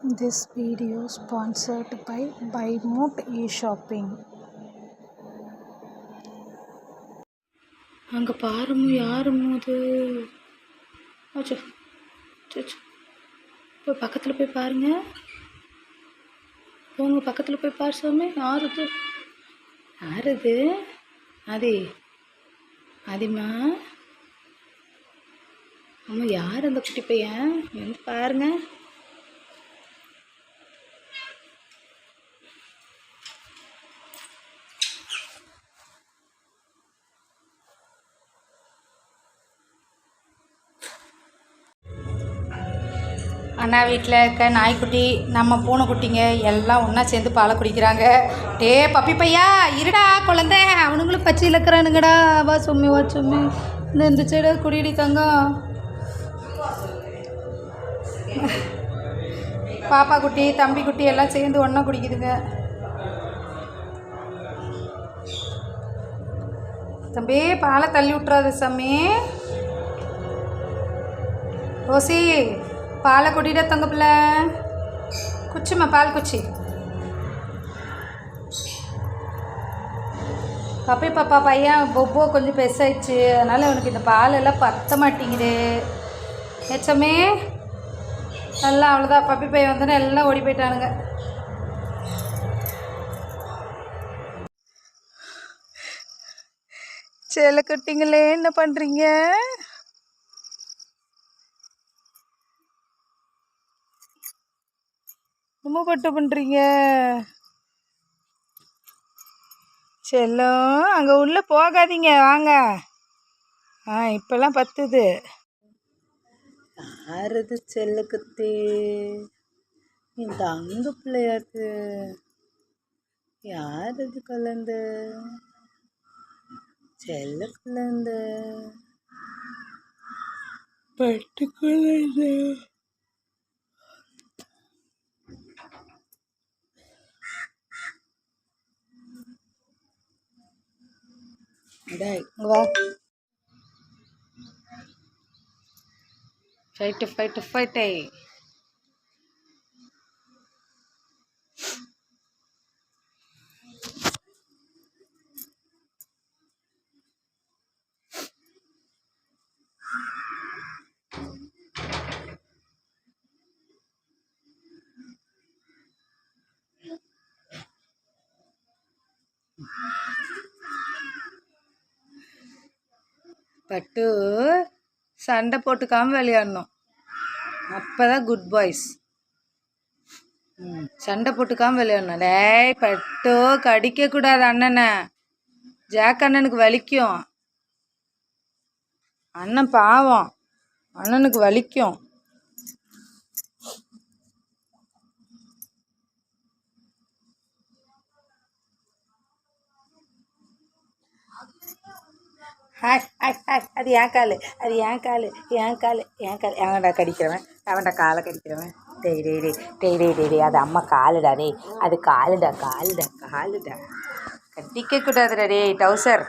This video sponsored by Buymoot shopping அங்கே பாருமு யாருமு அது? அச்சோ அச்சோ போய் பக்கத்தில் போய் பாருங்க. போங்க பக்கத்தில் போய் பாரு சாமி. யாருது யாருது ஆதி ஆதிம்மா அம்மா யார் அந்த குட்டி பையன்? வந்து பாருங்க. அண்ணா வீட்டில் இருக்க நாய்க்குட்டி நம்ம பூனைக்குட்டிங்க எல்லாம் ஒன்றா சேர்ந்து பாலை குடிக்கிறாங்க. டே பப்பி பையா இருடா குழந்தை. அவனுங்களும் பச்சை இழக்கிறானுங்கடா வா சும்மி வா சும்மி. இந்த இந்த சைடு குடிடி தங்கம் பாப்பா குட்டி தம்பி குட்டி எல்லாம் சேர்ந்து ஒன்றா குடிக்குதுங்க. தம்பி பாலை தள்ளி விட்றாது சாமி. ரோசி பாலை குடிட தங்க பிள்ளை. குச்சிம்மா பால் குச்சி. பப்பி பாப்பா பையன் பொப்போ கொஞ்சம் பெருசாயிடுச்சு. அதனால் அவனுக்கு இந்த பாலெல்லாம் பத்த மாட்டேங்குது. ஏச்சமே எல்லாம் அவ்வளோதான் பப்பி பையன் வந்தோன்னே எல்லாம் ஓடி போயிட்டானுங்க. சேலை குட்டிங்களே என்ன பண்ணுறீங்க ரொம்ப பட்டு பண்ணுறீங்க செல்லம் அங்கே உள்ளே போகாதீங்க வாங்க. ஆ இப்போல்லாம் பத்துது. யாருது செல்லுக்குத்தி இந்த அங்கு பிள்ளையாரு யார் இது கலந்து? செல்ல குழந்தை பட்டு குழந்தை டேய் இங்க வா ஃபைட்டு ஃபைட்டு ஃபைட்டே பட்டு சண்டை போட்டுக்காமல் விளையாடணும். அப்போ தான் குட் பாய்ஸ் ம் சண்டை போட்டுக்காமல் விளையாடணும். டேய் பட்டு கடிக்கக்கூடாது அண்ணனை. ஜாக் அண்ணனுக்கு வலிக்கும். அண்ணன் பாவம். அண்ணனுக்கு வலிக்கும். அது ஏன் கால் அது ஏன் கால் ஏன் கால் ஏன் கால். அவன்டா கடிக்கிறவன் அவன்டா காலை கடிக்கிறவன். டேய் டேய் டேய் டேய் டெய் டேய் டெய் அது அம்மா காலுடா டேய். அது காலுடா காலுடா காலுடா. கட்டிக்க கூடாதுடா டேய் டவுசர்.